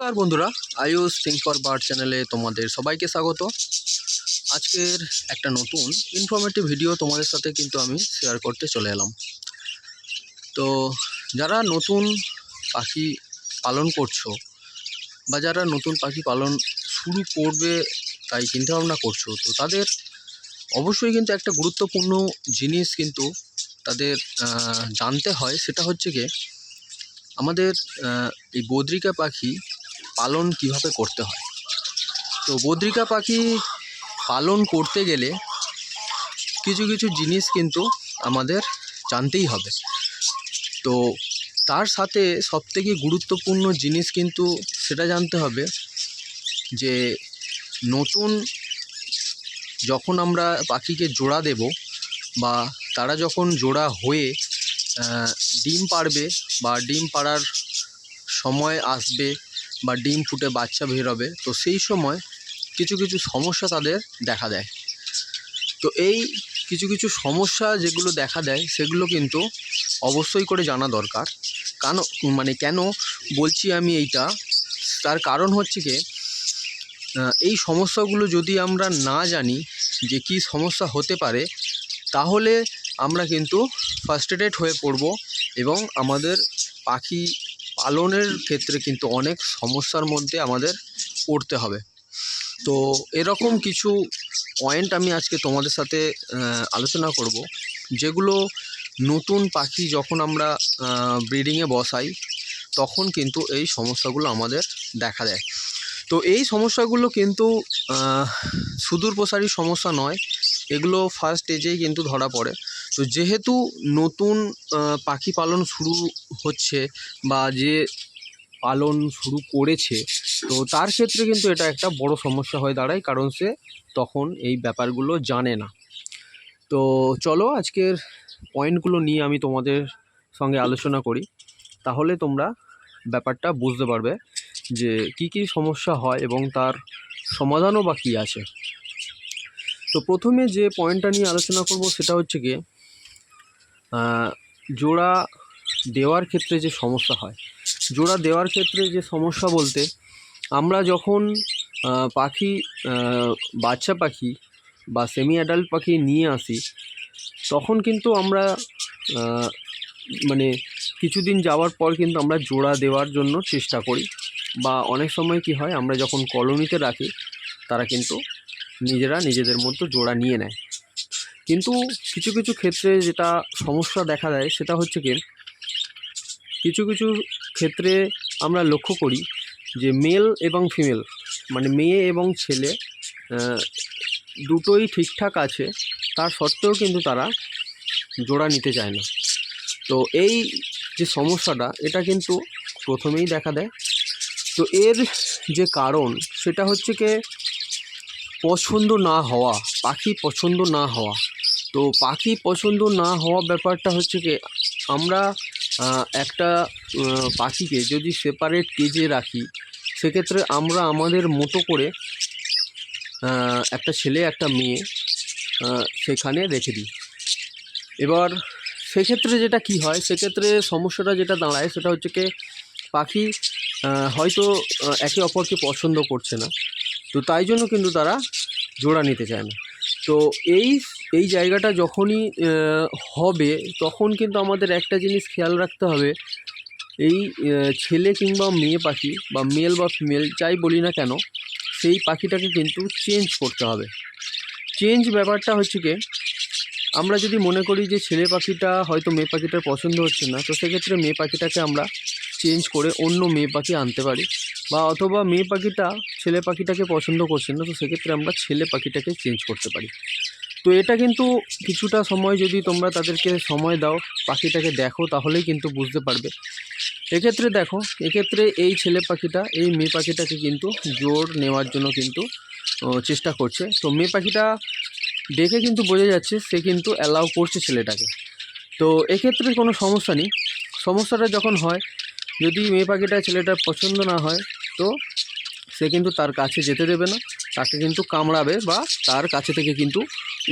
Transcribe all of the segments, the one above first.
নমস্কার বন্ধুরা, Ayush think for bird চ্যানেলে তোমাদের সবাইকে স্বাগত। আজকের একটা নতুন ইনফরমেটিভ ভিডিও তোমাদের সাথে কিন্তু আমি শেয়ার করতে চলে এলাম। তো যারা নতুন পাখি পালন করছ বা যারা নতুন পাখি পালন শুরু করবে তাই চিন্তাভাবনা করছ, তো তাদের অবশ্যই কিন্তু একটা গুরুত্বপূর্ণ জিনিস কিন্তু তাদের জানতে হয়, সেটা হচ্ছে গিয়ে আমাদের এই বদ্রিকা পাখি পালন কীভাবে করতে হয়? তো বদ্রিকা পাখি পালন করতে গেলে কিছু কিছু জিনিস কিন্তু আমাদের জানতেই হবে। তো তার সাথে সবথেকে গুরুত্বপূর্ণ জিনিস কিন্তু সেটা জানতে হবে যে নতুন যখন আমরা পাখিকে জোড়া দেব বা তারা যখন জোড়া হয়ে ডিম পারবে বা ডিম পাড়ার সময় আসবে বা ডিম ফুটে বাচ্চা বেরোবে তো সেই সময় কিছু কিছু সমস্যা তাদের দেখা দেয়। তো এই কিছু কিছু সমস্যা যেগুলো দেখা দেয়, সেগুলো কিন্তু অবশ্যই করে জানা দরকার। কেন মানে কেন বলছি আমি এইটা? তার কারণ হচ্ছে কি এই সমস্যাগুলো যদি আমরা না জানি যে কি সমস্যা হতে পারে, তাহলে আমরা কিন্তু ফার্স্ট ফার্স্টেডেড হয়ে পড়ব এবং আমাদের পাখি পালনের ক্ষেত্রে কিন্তু অনেক সমস্যার মধ্যে আমাদের পড়তে হবে। তো এরকম কিছু পয়েন্ট আমি আজকে তোমাদের সাথে আলোচনা করব, যেগুলো নতুন পাখি যখন আমরা ব্রিডিংয়ে বসাই, তখন কিন্তু এই সমস্যাগুলো আমাদের দেখা দেয়। তো এই সমস্যাগুলো কিন্তু সুদূর প্রসারী সমস্যা নয়, এগুলো ফার্স্ট স্টেজেই কিন্তু ধরা পড়ে। তো যেহেতু নতুন পাখি পালন শুরু হচ্ছে বা যে পালন শুরু করেছে, তো তার ক্ষেত্রে কিন্তু এটা একটা বড় সমস্যা হয়ে দাঁড়ায় কারণ সে তখন এই ব্যাপারগুলো জানে না। তো চলো আজকের পয়েন্টগুলো নিয়ে আমি তোমাদের সঙ্গে আলোচনা করি। তাহলে তোমরা ব্যাপারটা বুঝতে পারবে যে কি কি সমস্যা হয় এবং তার সমাধানও বা কী আছে। তো প্রথমে যে পয়েন্টটা নিয়ে আলোচনা করব সেটা হচ্ছে গিয়ে জোড়া দেওয়ার ক্ষেত্রে যে সমস্যা হয়, জোড়া দেওয়ার ক্ষেত্রে যে সমস্যা বলতে, আমরা যখন পাখি বাচ্চা পাখি বা সেমি অ্যাডাল্ট পাখি নিয়ে আসি, তখন কিন্তু আমরা মানে কিছুদিন যাওয়ার পর কিন্তু আমরা জোড়া দেওয়ার জন্য চেষ্টা করি। বা অনেক সময় কি হয়, আমরা যখন কলোনিতে রাখি, তারা কিন্তু নিজেরা নিজেদের মধ্যে জোড়া নিয়ে নেয়। কিন্তু কিছু কিছু ক্ষেত্রে যেটা সমস্যা দেখা দেয় সেটা হচ্ছে কি, কিছু কিছু ক্ষেত্রে আমরা লক্ষ্য করি যে মেল এবং ফিমেল মানে মেয়ে এবং ছেলে দুটোই ঠিকঠাক আছে, তার সত্ত্বেও কিন্তু তারা জোড়া নিতে চায় না। তো এই যে সমস্যাটা, এটা কিন্তু প্রথমেই দেখা দেয়। তো এর যে কারণ, সেটা হচ্ছে কি, পছন্দ না হওয়া, পাখি পছন্দ না হওয়া। তো পাখি পছন্দ না হওয়া ব্যাপারটা হচ্ছে কি, আমরা একটা পাখিকে যদি সেপারেট কেজে রাখি, সেক্ষেত্রে আমরা আমাদের মতো করে একটা ছেলে, একটা মেয়ে সেখানে রেখে দিই। এবার, সেক্ষেত্রে যেটা কি হয়, সেক্ষেত্রে সমস্যাটা যেটা দাঁড়ায়, সেটা হচ্ছে কি, পাখি হয়তো একে অপরকে পছন্দ করছে না। তো তাই জন্য কিন্তু তারা জোড়া নিতে চায় না। তো এই এই জায়গাটা যখনই হবে, তখন কিন্তু আমাদের একটা জিনিস খেয়াল রাখতে হবে। এই ছেলে কিংবা মেয়ে পাখি, বা মেল বা ফিমেল যাই বলি না কেন, সেই পাখিটাকে কিন্তু চেঞ্জ করতে হবে। চেঞ্জ ব্যাপারটা হচ্ছে কি, আমরা যদি মনে করি যে ছেলে পাখিটা হয়তো মেয়ে পাখিটার পছন্দ হচ্ছে না, তো সেক্ষেত্রে মেয়ে পাখিটাকে আমরা চেঞ্জ করে অন্য মেয়ে পাখি আনতে পারি বা অথবা মেয়ে পাখিটা ছেলে পাখিটাকে পছন্দ করছে না, তো সেক্ষেত্রে আমরা ছেলে পাখিটাকে চেঞ্জ করতে পারি। তো এটা কিন্তু কিছুটা সময় যদি তোমরা তাদেরকে সময় দাও, পাখিটাকে দেখো, তাহলেই কিন্তু বুঝতে পারবে। এক্ষেত্রে দেখো, এক্ষেত্রে এই ছেলে পাখিটা, এই মেয়ে পাখিটাকে কিন্তু জোর নেওয়ার জন্য কিন্তু চেষ্টা করছে। তো মেয়ে পাখিটা দেখে কিন্তু বোঝা যাচ্ছে সে কিন্তু অ্যালাউ করছে ছেলেটাকে। তো এক্ষেত্রে কোনো সমস্যা নেই। সমস্যাটা যখন হয় যদি মেয়ে পাখিটা ছেলেটার পছন্দ না হয়, তো সে কিন্তু তার কাছে যেতে দেবে না। তাকে কিন্তু কামড়াবে বা তার কাছে থেকে কিন্তু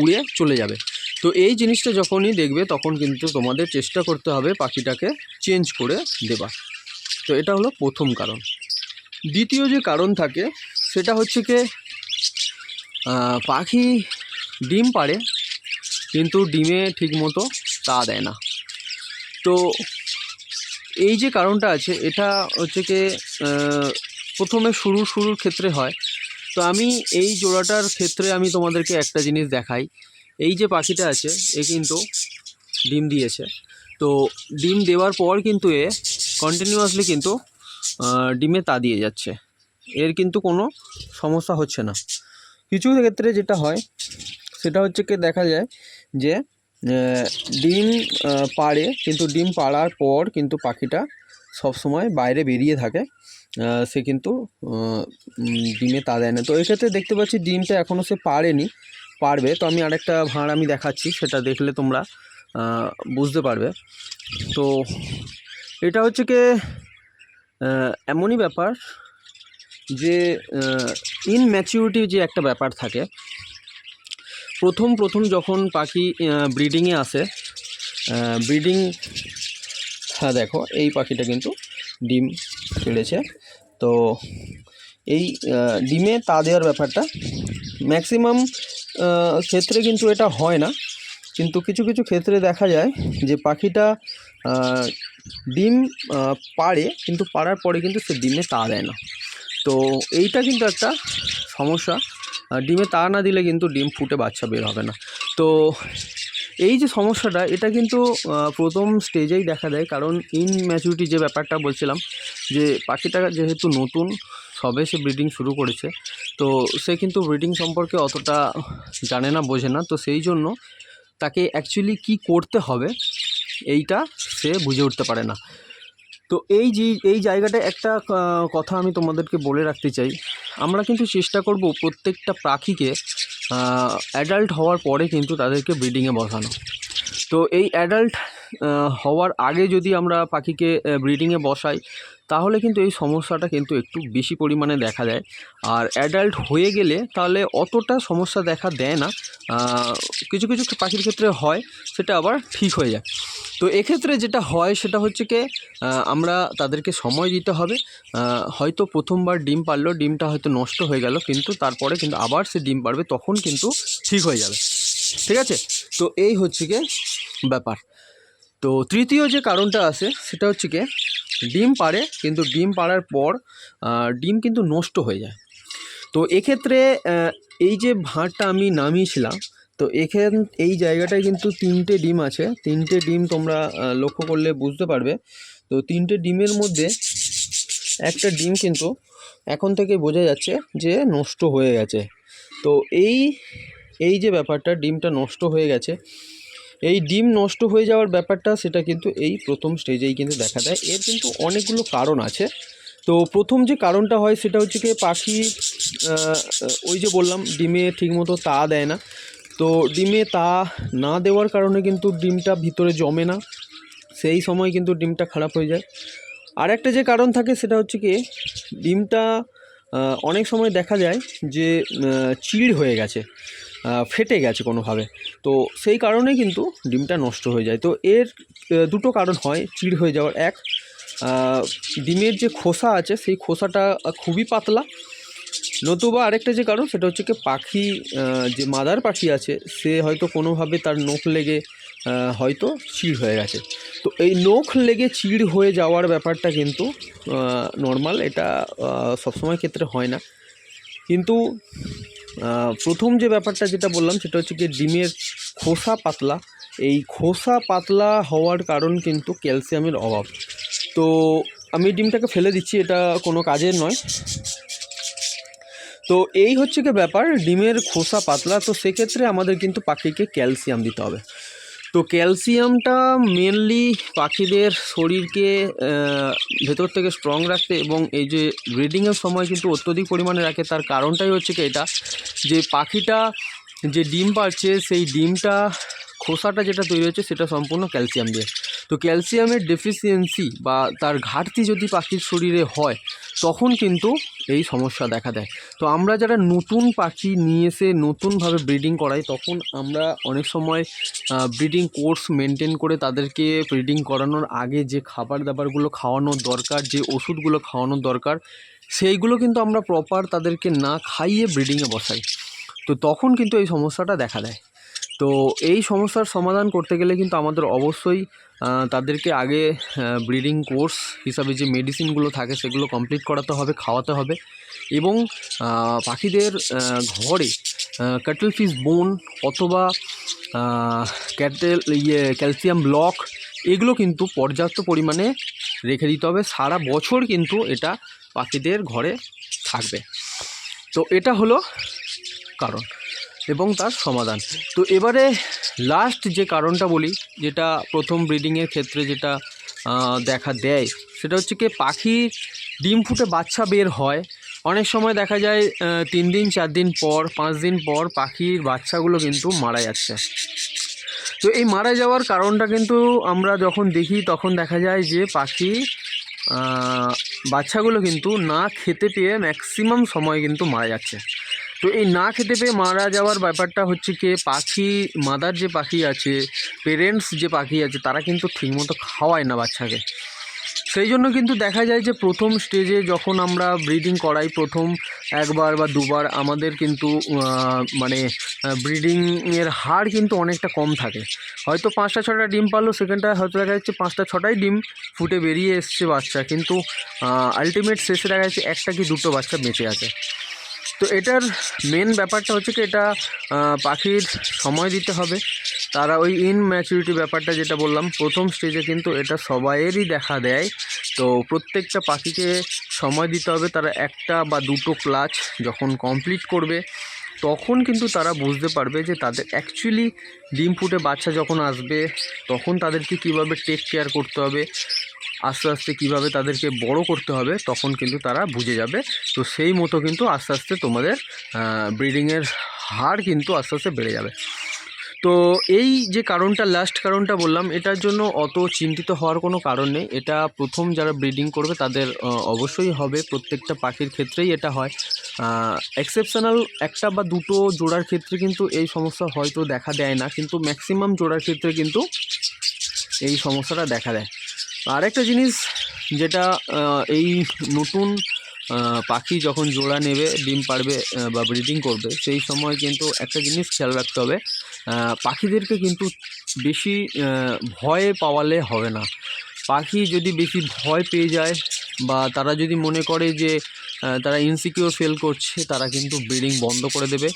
উড়ে চলে যাবে। তো এই জিনিসটা যখনই দেখবে, তখন কিন্তু তোমাদের চেষ্টা করতে হবে পাখিটাকে চেঞ্জ করে দেবার তো এটা হলো প্রথম কারণ। দ্বিতীয় যে কারণ থাকে, সেটা হচ্ছে কি পাখি ডিম পাড়ে, কিন্তু ডিমে ঠিকমতো তা দেয় না। তো এই যে কারণটা আছে, এটা হচ্ছে কি প্রথমে শুরু, শুরুর ক্ষেত্রে হয়। তো আমি এই জোড়াটার ক্ষেত্রে আমি তোমাদেরকে একটা জিনিস দেখাই। এই যে পাখিটা আছে, এ কিন্তু ডিম দিয়েছে। তো ডিম দেওয়ার পর কিন্তু এ কন্টিনিউয়াসলি কিন্তু ডিমে তা দিয়ে যাচ্ছে। এর কিন্তু কোনো সমস্যা হচ্ছে না। কিছু ক্ষেত্রে যেটা হয়, সেটা হচ্ছে কি দেখা যায় যে ডিম পাড়ে, কিন্তু ডিম পাড়ার পর কিন্তু পাখিটা সব সময় বাইরে বেরিয়ে থাকে। সে কিন্তু ডিমে তা দেয় না। তো এক্ষেত্রে দেখতে পাচ্ছি ডিমটা এখনও সে পারেনি পারবে তো আমি আরেকটা ভাঁড় আমি দেখাচ্ছি, সেটা দেখলে তোমরা বুঝতে পারবে। তো এটা হচ্ছে কি এমনই ব্যাপার যে ইনম্যাচিউরিটি যে একটা ব্যাপার থাকে প্রথম প্রথম যখন পাখি ব্রিডিংয়ে আসে ব্রিডিং হ্যাঁ দেখো, এই পাখিটা কিন্তু ডিম পেড়েছে। তো এই ডিমে তা দেওয়ার ব্যাপারটা ম্যাক্সিমাম ক্ষেত্রে কিন্তু এটা হয় না। কিন্তু কিছু কিছু ক্ষেত্রে দেখা যায় যে পাখিটা ডিম পাড়ে, কিন্তু পাড়ার পরে কিন্তু সে ডিমে তা দেয় না। তো এইটা কিন্তু একটা সমস্যা। ডিমে তা না দিলে কিন্তু ডিম ফুটে বাচ্চা বের হবে না। তো এই যে সমস্যাটা, এটা কিন্তু প্রথম স্টেজেই দেখা দেয়। কারণ ইনম্যাচুরিটি যে ব্যাপারটা বলছিলাম, যে পাখিটা যেহেতু নতুন, সবে সে ব্রিডিং শুরু করেছে, তো সে কিন্তু ব্রিডিং সম্পর্কে অতটা জানে না, বোঝে না। তো সেই জন্য তাকে অ্যাকচুয়ালি কি করতে হবে, এইটা সে বুঝে উঠতে পারে না। তো এই যে, এই জায়গাটা একটা কথা আমি তোমাদেরকে বলে রাখতে চাই। আমরা কিন্তু চেষ্টা করব প্রত্যেকটা পাখিকে অ্যাডাল্ট হওয়ার পরে কিন্তু তাদেরকে ব্রিডিংয়ে বসানো। তো এই অ্যাডাল্ট হওয়ার আগে যদি আমরা পাখিকে ব্রিডিংয়ে বসাই তাহলে কিন্তু এই সমস্যাটা কিন্তু একটু বেশি পরিমাণে দেখা দেয়। আর অ্যাডাল্ট হয়ে গেলে তাহলে অতটা সমস্যা দেখা দেয় না। কিছু কিছু পাখির ক্ষেত্রে হয়, সেটা আবার ঠিক হয়ে যায়। তো এক্ষেত্রে যেটা হয়, সেটা হচ্ছে কি আমরা তাদেরকে সময় দিতে হবে। হয়তো প্রথমবার ডিম পারল, ডিমটা হয়তো নষ্ট হয়ে গেল, কিন্তু তারপরে কিন্তু আবার সে ডিম পারবে, তখন কিন্তু ঠিক হয়ে যাবে। ঠিক আছে? তো এই হচ্ছে কি ব্যাপার। তো তৃতীয় যে কারণটা আছে, সেটা হচ্ছে কি ডিম পারে কিন্তু ডিম পাড়ার পর ডিম কিন্তু নষ্ট হয়ে যায়। তো এক্ষেত্রে এই যে ভাঁড়টা আমি নামিয়েছিলাম, তো এখান, এই জায়গাটায় কিন্তু তিনটে ডিম আছে। তিনটে ডিম তোমরা লক্ষ্য করলে বুঝতে পারবে। তো তিনটে ডিমের মধ্যে একটা ডিম কিন্তু এখন থেকে বোঝা যাচ্ছে যে নষ্ট হয়ে গেছে। তো এই এই যে ব্যাপারটা, ডিমটা নষ্ট হয়ে গেছে এই ডিম নষ্ট হয়ে যাওয়ার ব্যাপারটা, সেটা কিন্তু এই প্রথম স্টেজেই কিন্তু দেখা দেয়। এর কিন্তু অনেকগুলো কারণ আছে। তো প্রথম যে কারণটা হয়, সেটা হচ্ছে কি পাখি ওই যে বললাম, ডিমে ঠিকমতো তা দেয় না। তো ডিমে তা না দেওয়ার কারণে কিন্তু ডিমটা ভিতরে জমে না। সেই সময় কিন্তু ডিমটা খারাপ হয়ে যায়। আর একটা যে কারণ থাকে, সেটা হচ্ছে কি ডিমটা অনেক সময় দেখা যায় যে চিড় হয়ে গেছে। ফেটে গেছে কোনোভাবে। তো সেই কারণে কিন্তু ডিমটা নষ্ট হয়ে যায়। তো এর দুটো কারণ হয়, চিড় হয়ে যাওয়ার এক। ডিমের যে খোসা আছে, সেই খোসাটা খুবই পাতলা। নতুবা আরেকটা যে কারণ, সেটা হচ্ছে কি পাখি যে মাদার পাখি আছে, সে হয়তো কোনোভাবে তার নখ লেগে হয়তো চিড় হয়ে গেছে। তো এই নখ লেগে চিড় হয়ে যাওয়ার ব্যাপারটা কিন্তু নর্মাল এটা সবসময় ক্ষেত্রে হয় না। কিন্তু প্রথম যে ব্যাপারটা যেটা বললাম সেটা হচ্ছে কি ডিমের খোসা পাতলা। এই খোসা পাতলা হওয়ার কারণ কিন্তু ক্যালসিয়ামের অভাব। তো আমি ডিমটাকে ফেলে দিচ্ছি, এটা কোনো কাজের নয়। তো এই হচ্ছে কি ব্যাপার, ডিমের খোসা পাতলা, তো সেক্ষেত্রে আমাদের কিন্তু পাখিকে ক্যালসিয়াম দিতে হবে। তো ক্যালসিয়ামটা মেনলি পাখিদের শরীরকে ভেতর থেকে স্ট্রং রাখতে এবং এই যে ব্রিডিংয়ের সময় কিন্তু অত্যধিক পরিমাণে রাখে, তার কারণটাই হচ্ছে কি এটা, যে পাখিটা যে ডিম পারছে সেই ডিমটা খোসাটা যেটা তৈরি হচ্ছে, সেটা সম্পূর্ণ ক্যালসিয়াম দিয়ে। তো ক্যালসিয়ামের ডেফিসিয়েন্সি বা তার ঘাটতি যদি পাখির শরীরে হয় তখন কিন্তু এই সমস্যা দেখা দেয়। তো আমরা যারা নতুন পাখি নিয়ে এসে নতুনভাবে ব্রিডিং করাই, তখন আমরা অনেক সময় ব্রিডিং কোর্স মেনটেন করে তাদেরকে ব্রিডিং করানোর আগে যে খাবার দাবারগুলো খাওয়ানোর দরকার, যে ওষুধগুলো খাওয়ানোর দরকার, সেইগুলো কিন্তু আমরা প্রপার তাদেরকে না খাইয়ে ব্রিডিংয়ে বসাই। তো তখন কিন্তু এই সমস্যাটা দেখা দেয়। তো এই সমস্যার সমাধান করতে গেলে কিন্তু আমাদের অবশ্যই তাদেরকে আগে ব্রিডিং কোর্স হিসাবে যে মেডিসিনগুলো থাকে সেগুলো কমপ্লিট করাতে হবে, খাওয়াতে হবে এবং পাখিদের ঘরে ক্যাটেল ফিস বোন অথবা ক্যাটেল ইয়ে ক্যালসিয়াম ব্লক এগুলো কিন্তু পর্যাপ্ত পরিমাণে রেখে দিতে হবে। সারা বছর কিন্তু এটা পাখিদের ঘরে থাকবে। তো এটা হলো কারণ। এবং তার সমাধান। তো এবারে লাস্ট যে কারণটা বলি, যেটা প্রথম ব্রিডিংয়ের ক্ষেত্রে যেটা দেখা দেয়, সেটা হচ্ছে কি পাখি ডিম ফুটে বাচ্চা বের হয়। অনেক সময় দেখা যায় তিন দিন, চার দিন পর, পাঁচ দিন পর পাখির বাচ্চাগুলো কিন্তু মারা যাচ্ছে। তো এই মারা যাওয়ার কারণটা কিন্তু আমরা যখন দেখি, তখন দেখা যায় যে পাখি বাচ্চাগুলো কিন্তু না খেতে পেয়ে ম্যাক্সিমাম সময় কিন্তু মারা যাচ্ছে। তো এই না খেতে পেয়ে মারা যাওয়ার ব্যাপারটা হচ্ছে কি, পাখি মাদার যে পাখি আছে পেরেন্টস যে পাখি আছে, তারা কিন্তু ঠিকমতো খাওয়ায় না বাচ্চাকে। সেই জন্য কিন্তু দেখা যায় যে প্রথম স্টেজে যখন আমরা ব্রিডিং করাই, প্রথম একবার বা দুবার, আমাদের কিন্তু মানে ব্রিডিংয়ের হার কিন্তু অনেকটা কম থাকে। হয়তো পাঁচটা, ছটা ডিম পারল সেখানটা হয়তো দেখা যাচ্ছে পাঁচটা, ছটাই ডিম ফুটে বেরিয়ে এসছে বাচ্চা। কিন্তু আলটিমেট শেষে দেখা যাচ্ছে একটা কি দুটো বাচ্চা বেঁচে আছে। তো এটার মেন ব্যাপারটা হচ্ছে কি, এটা পাখির সময় দিতে হবে। তারা ওই ইনম্যাচুরিটি ব্যাপারটা যেটা বললাম, প্রথম স্টেজে কিন্তু এটা সবাইয়েরই দেখা দেয়। তো প্রত্যেকটা পাখিকে সময় দিতে হবে, তারা একটা বা দুটো ক্লাচ যখন কমপ্লিট করবে, তখন কিন্তু তারা বুঝতে পারবে যে তাদের অ্যাকচুয়ালি ডিম ফুটে বাচ্চা যখন আসবে, তখন তাদেরকে কীভাবে টেক কেয়ার করতে হবে। আস্তে আস্তে কীভাবে তাদেরকে বড় করতে হবে, তখন কিন্তু তারা বুঝে যাবে। তো সেই মতো কিন্তু আস্তে আস্তে তোমাদের ব্রিডিংয়ের হার কিন্তু আস্তে আস্তে বেড়ে যাবে। তো এই যে কারণটা লাস্ট কারণটা বললাম, এটার জন্য অত চিন্তিত হওয়ার কোনো কারণ নেই। এটা প্রথম যারা ব্রিডিং করবে, তাদের অবশ্যই হবে। প্রত্যেকটা পাখির ক্ষেত্রেই এটা হয়। এক্সেপশনাল একটা বা দুটো জোড়ার ক্ষেত্রে কিন্তু এই সমস্যা হয়তো দেখা দেয় না, কিন্তু ম্যাক্সিমাম জোড়ার ক্ষেত্রে কিন্তু এই সমস্যাটা দেখা দেয়। আর একটা জিনিস যেটা এই নতুন পাখি যখন জোড়া নেবে, ডিম পারবে বা ব্রিডিং করবে, সেই সময় কিন্তু একটা জিনিস খেয়াল রাখতে হবে পাখিদেরকে কিন্তু বেশি ভয় পাওয়ালে হবে না। পাখি যদি বেশি ভয় পেয়ে যায়, বা তারা যদি মনে করে যে তারা ইনসিকিউর ফেল করছে, তারা কিন্তু ব্রিডিং বন্ধ করে দেবে।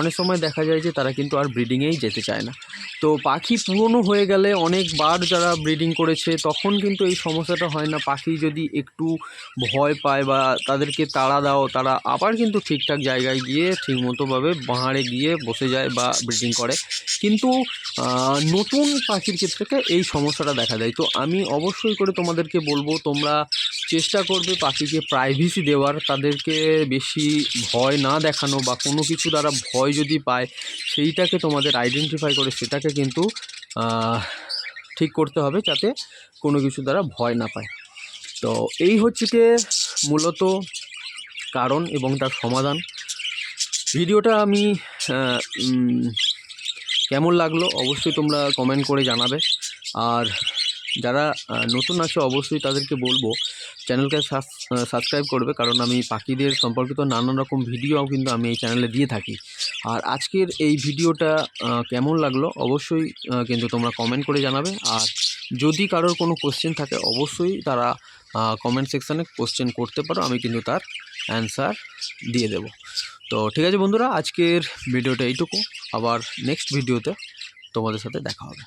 অনেক সময় দেখা যায় যে তারা কিন্তু আর ব্রিডিংয়েই যেতে চায় না। তো পাখি পুরনো হয়ে গেলে অনেকবার যারা ব্রিডিং করেছে, তখন কিন্তু এই সমস্যাটা হয় না। পাখি যদি একটু ভয় পায় বা তাদেরকে তাড়া দাও, তারা আবার কিন্তু ঠিকঠাক জায়গায় গিয়ে ঠিকমতোভাবে বাহারে গিয়ে বসে যায় বা ব্রিডিং করে। কিন্তু নতুন পাখির ক্ষেত্রে এই সমস্যাটা দেখা দেয়। তো আমি অবশ্যই করে তোমাদেরকে বলব, তোমরা চেষ্টা করবে পাখিকে প্রাইভেসি দেওয়ার। তাদেরকে বেশি ভয় না দেখানো বা কোনো কিছু দ্বারা ভয় যদি পায়, সেইটাকে তোমাদের আইডেন্টিফাই করে সেটাকে কিন্তু ঠিক করতে হবে যাতে কোনো কিছু দ্বারা ভয় না পায়। তো এই হচ্ছে কি মূলত কারণ এবং তার সমাধান। ভিডিওটা আমি কেমন লাগল অবশ্যই তোমরা কমেন্ট করে জানাবে। আর যারা নতুন আছে অবশ্যই তাদেরকে বলব, চ্যানেলকে সাবস্ক্রাইব করবে, কারণ আমি পাখিদের সম্পর্কিত নানান রকম ভিডিও কিন্তু আমি এই চ্যানেলে দিয়ে থাকি। আর আজকের এই ভিডিওটা কেমন লাগল অবশ্যই কিন্তু তোমরা কমেন্ট করে জানাবে। আর যদি কারোর কোনো কোশ্চেন থাকে, অবশ্যই তারা কমেন্ট সেকশানে কোশ্চেন করতে পারো, আমি কিন্তু তার অ্যান্সার দিয়ে দেব। তো ঠিক আছে বন্ধুরা, আজকের ভিডিওটা এইটুকু। আবার নেক্সট ভিডিওতে তোমাদের সাথে দেখা হবে।